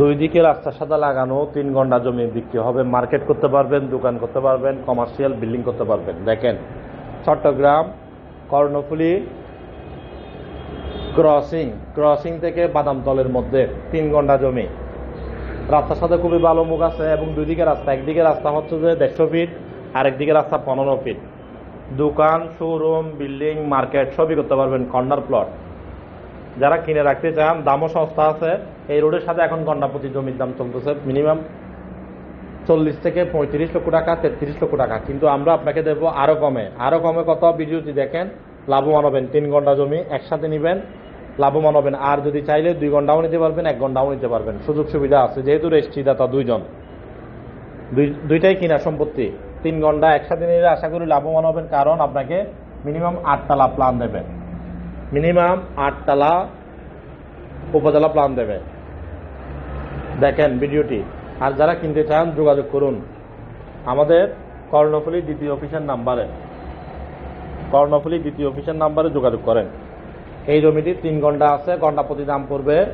দুই দিকে রাস্তার সাদা লাগানো, তিন ঘণ্টা জমি বিক্রি হবে। মার্কেট করতে পারবেন, দোকান করতে পারবেন, কমার্শিয়াল বিল্ডিং করতে পারবেন। দেখেন, চট্টগ্রাম, কর্ণফুলি, ক্রসিং ক্রসিং থেকে বাদামতলের মধ্যে তিন ঘণ্টা জমি। রাস্তার সাথে খুবই ভালো মুখ আছে এবং দুই দিকে রাস্তা। একদিকে রাস্তা হচ্ছে যে দেড়শো ফিট, আরেকদিকে রাস্তা পনেরো ফিট। দোকান, শোরুম, বিল্ডিং, মার্কেট সবই করতে পারবেন, কর্নার প্লট। যারা কিনে রাখতে চান, দামও সস্তা আছে। এই রোডের সাথে এখন গন্ডা প্রতি জমির দাম চলতেছে মিনিমাম চল্লিশ থেকে পঁয়ত্রিশ লক্ষ টাকা, তেত্রিশ লক্ষ টাকা। কিন্তু আমরা আপনাকে দেবো আরও কমে। আরও কমে কত? ভিডিওটি দেখেন। লাভবান হবেন তিন ঘণ্টা জমি একসাথে নেবেন। লাভবান হবেন। আর যদি চাইলে দুই ঘন্টাও নিতে পারবেন, এক ঘন্টাও নিতে পারবেন। সুযোগ সুবিধা আছে। যেহেতু রেজিস্ট্রিদাতা দুইজন। দুই, দুইটাই কিনা সম্পত্তি। তিন ঘণ্টা একসাথে নিলে আশা করি লাভবান হবেন, কারণ আপনাকে মিনিমাম আটতলা প্ল্যান দেবে। মিনিমাম আটতলা উপজেলা প্ল্যান দেবে। দেখেন ভিডিওটি। আর যারা কিনতে চান, যোগাযোগ করুন। আমাদের কর্ণফুলি দ্বিতীয় অফিসের নাম্বারে। কর্ণফুলি দ্বিতীয় অফিসের নাম্বারে যোগাযোগ করেন। এই জমিটি তিন ঘণ্টা আছে, ঘণ্টা প্রতি দাম পড়বে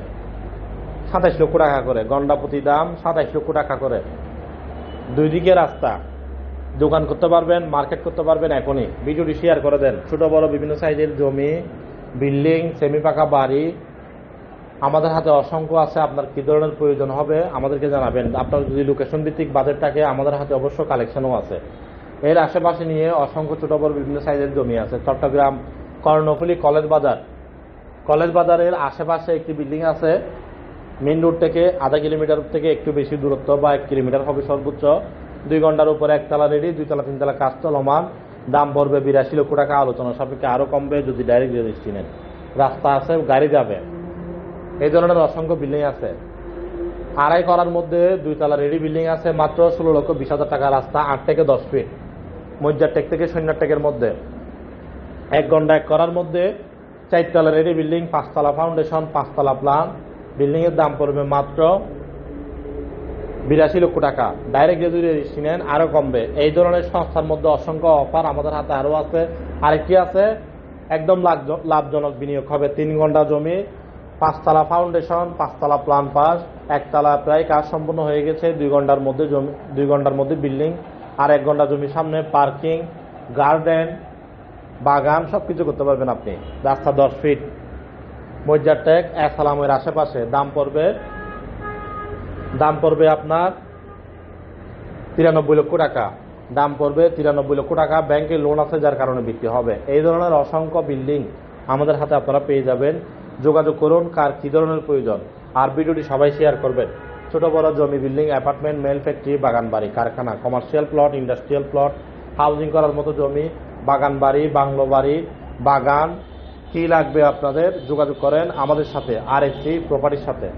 সাতাইশ লক্ষ টাকা করে। ঘণ্টা প্রতি দাম সাতাইশ লক্ষ টাকা করে। দুই দিকে রাস্তা। দোকান করতে পারবেন, মার্কেট করতে পারবেন এখনই। ভিডিওটি শেয়ার করে দেন। ছোট বড় বিভিন্ন সাইজের জমি বিল্ডিং সেমি পাকা বাড়ি, আমাদের হাতে অসংখ্য আছে, আপনার কী ধরনের প্রয়োজন হবে আমাদেরকে জানাবেন। আপনার যদি লোকেশন ভিত্তিক বাজেট থাকে, আমাদের হাতে অবশ্য কালেকশনও আছে। এর আশেপাশে নিয়ে অসংখ্য ছোট বড় বিভিন্ন সাইজের জমি আছে। চট্টগ্রাম কর্ণফুলি কলেজ বাজার। কলেজ বাজারের আশেপাশে একটি বিল্ডিং আছে। মেন রোড থেকে আধা কিলোমিটার থেকে একটু বেশি দূরত্ব বা এক কিলোমিটার হবে সর্বোচ্চ। দুই ঘণ্টার উপরে একতলা রেডি দুইতলা, তিনতলা কাজ চলমান। দাম পড়বে বিরাশি লক্ষ টাকা আলোচনা সাপেক্ষে আরও কমবে যদি ডাইরেক্ট রেজিস্ট্রি নেন। রাস্তা আছে, গাড়ি যাবে। এই ধরনের অসংখ্য বিল্ডিং আছে। আড়াই করার মধ্যে দুইতলা রেডি বিল্ডিং আছে, মাত্র ষোলো লক্ষ বিশ হাজার টাকা রাস্তা, আট থেকে দশ ফিট মজ্জার টেক থেকে সৈন্যার টেকের মধ্যে। এক ঘণ্টা এক করার মধ্যে চারতলা রেডি বিল্ডিং পাঁচতলা ফাউন্ডেশন পাঁচতলা প্লান বিল্ডিংয়ের দাম পড়বে মাত্র বিরাশি লক্ষ টাকা। ডাইরেক্ট রেজিস্ট্রি নেন আরও কমবে। এই ধরনের সংস্থার মধ্যে অসংখ্য অফার আমাদের হাতে আরও আছে। আরেকটি আছে, একদম লাভজ- লাভজনক বিনিয়োগ হবে। তিন ঘণ্টা জমি, পাঁচতলা ফাউন্ডেশন পাঁচতলা প্লান পাস একতলা প্রায় কাজ সম্পূর্ণ হয়ে গেছে। দুই ঘণ্টার মধ্যে জমি, দুই ঘণ্টার মধ্যে বিল্ডিং আর এক ঘণ্টা জমির সামনে পার্কিং গার্ডেন বাগান সব কিছু করতে পারবেন আপনি। রাস্তা দশ ফিট মজ্জার ট্যাগ এসালামের আশেপাশে। দাম পড়বে দাম পড়বে আপনার তিরানব্বই লক্ষ টাকা। দাম পড়বে তিরানব্বই লক্ষ টাকা। ব্যাংকে লোন আছে, যার কারণে বিক্রি হবে। এই ধরনের অসংখ্য বিল্ডিং আমাদের হাতে আপনারা পেয়ে যাবেন। যোগাযোগ করুন, কার কী ধরনের প্রয়োজন। আর ভিডিওটি সবাই শেয়ার করবেন। ছোট বড় জমি বিল্ডিং অ্যাপার্টমেন্ট মেল ফ্যাক্টরি বাগান বাড়ি কারখানা commercial plot industrial plot housing করার মতো জমি বাগান বাড়ি বাংলো বাড়ি বাগান, কি লাগবে আপনাদের, যোগাযোগ করেন আমাদের সাথে আর একটি প্রপার্টির সাথে।